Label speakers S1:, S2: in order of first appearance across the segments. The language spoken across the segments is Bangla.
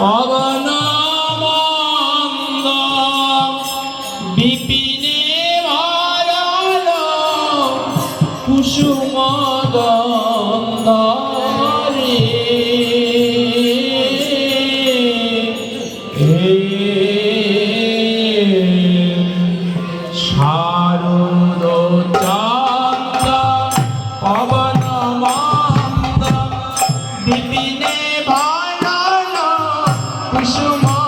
S1: Abana Shuma.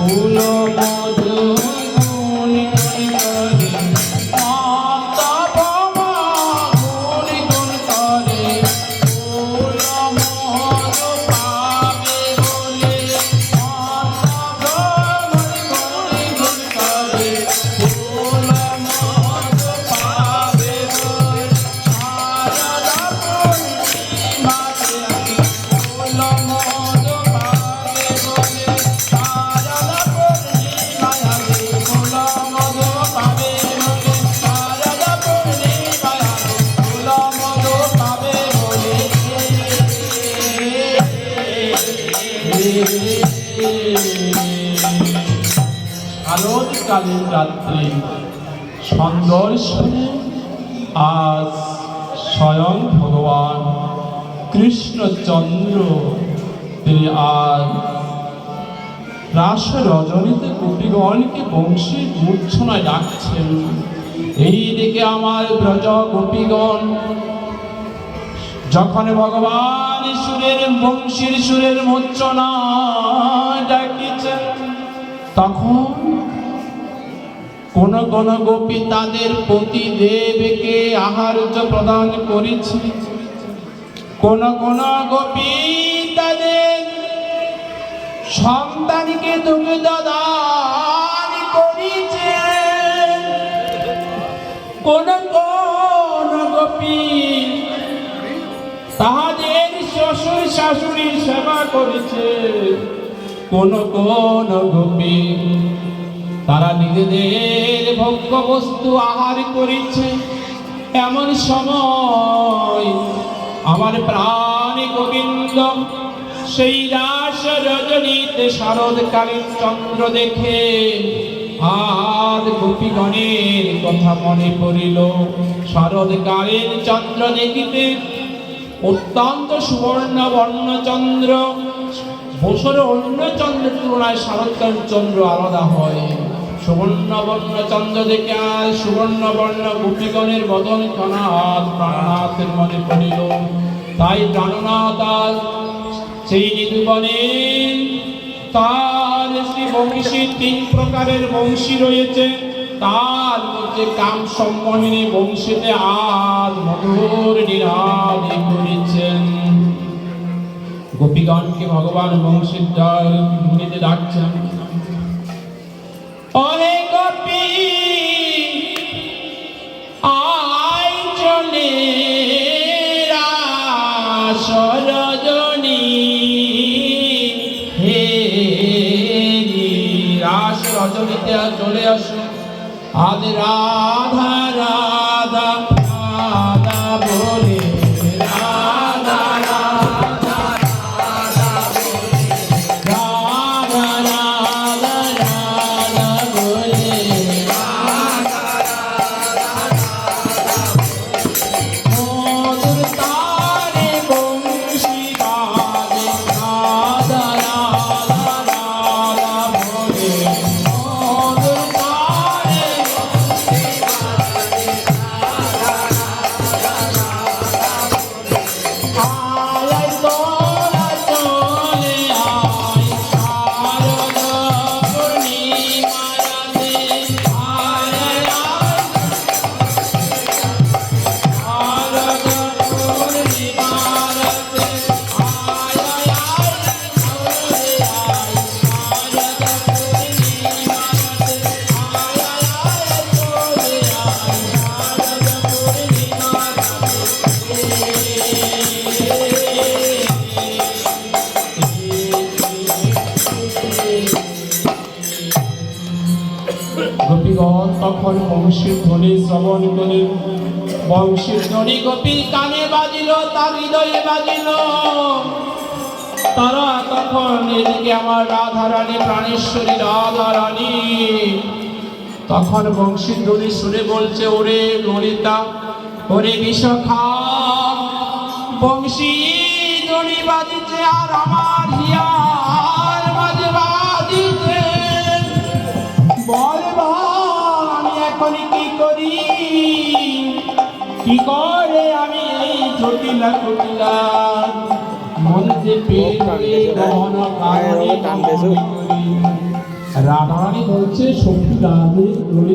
S1: ফুল আলোকালীন রাত্রি। সন্দর্শনে আজ স্বয়ং ভগবান কৃষ্ণচন্দ্র তিনি আজ রাস রজনীতে গোপীগণকে বংশী মূর্ছনায় ডাকছেন। এই দিকে আমার ব্রজ গোপীগণ, যখন ভগবান সুরের বংশীর সুরের মূর্ছনা ডাকিছেন, তখন কোন কোন গোপী তাদের পতি দেবকে আহার্য প্রদান করেছে। কোন কোন গোপী তাদের সন্তানকে তুমি দান করেছে। কোন কোন গোপী তাহাদের শ্বশুর শাশুড়ির সেবা করেছে। কোন কোন গোপী তারা নিজেদের ভোগ্য বস্তু আহার করেছে। এমন সময় আমার প্রাণ গোবিন্দ, সেই রাস রজ রজনীতে শারদকালীন চন্দ্র দেখে আর গোপীগণের কথা মনে পড়িল। শারদকালীন চন্দ্র দেখিতে অত্যন্ত সুবর্ণ বর্ণ চন্দ্র বছরে অন্য চন্দ্রের তুলনায় শারদকালীন চন্দ্র আলাদা হয়। সুবর্ণ বর্ণ চন্দ্র দেখে আর সুবর্ণ বর্ণ গোপীগণের বদন কনাথ প্রাণনাথের মনে পড়িল। তাই প্রাণনাথ আর সেই নিধুবনে, তার শ্রী বংশী তিন প্রকারের বংশী রয়েছে। তার মধ্যে কাম সম্মোহিনী বংশীতে আজ মধুর নিরাদি করেছেন। গোপীগণকে ভগবান বংশীর জল মুনিতে ডাকছেন। চলে আসো। আজ রাধা তখন বংশীর ধ্বনি, শ্রবণ করে বংশীর ধ্বনি গোপীর কানে বাজিল, তার হৃদয়ে বাজিল। তারা তখন এদিকে আমার রাধা রানী প্রাণেশ্বরী রাধা রানী তখন বংশীর ধ্বনি শুনে বলছে, ওরে ললিতা, ওরে বিশাখা বংশী ধ্বনি বাজিছে আর আমার এখন কি করি? কি করে আমি এই জটিলা কুটিলা গহন কারণে রাধারানী বলছে শক্তি রাধে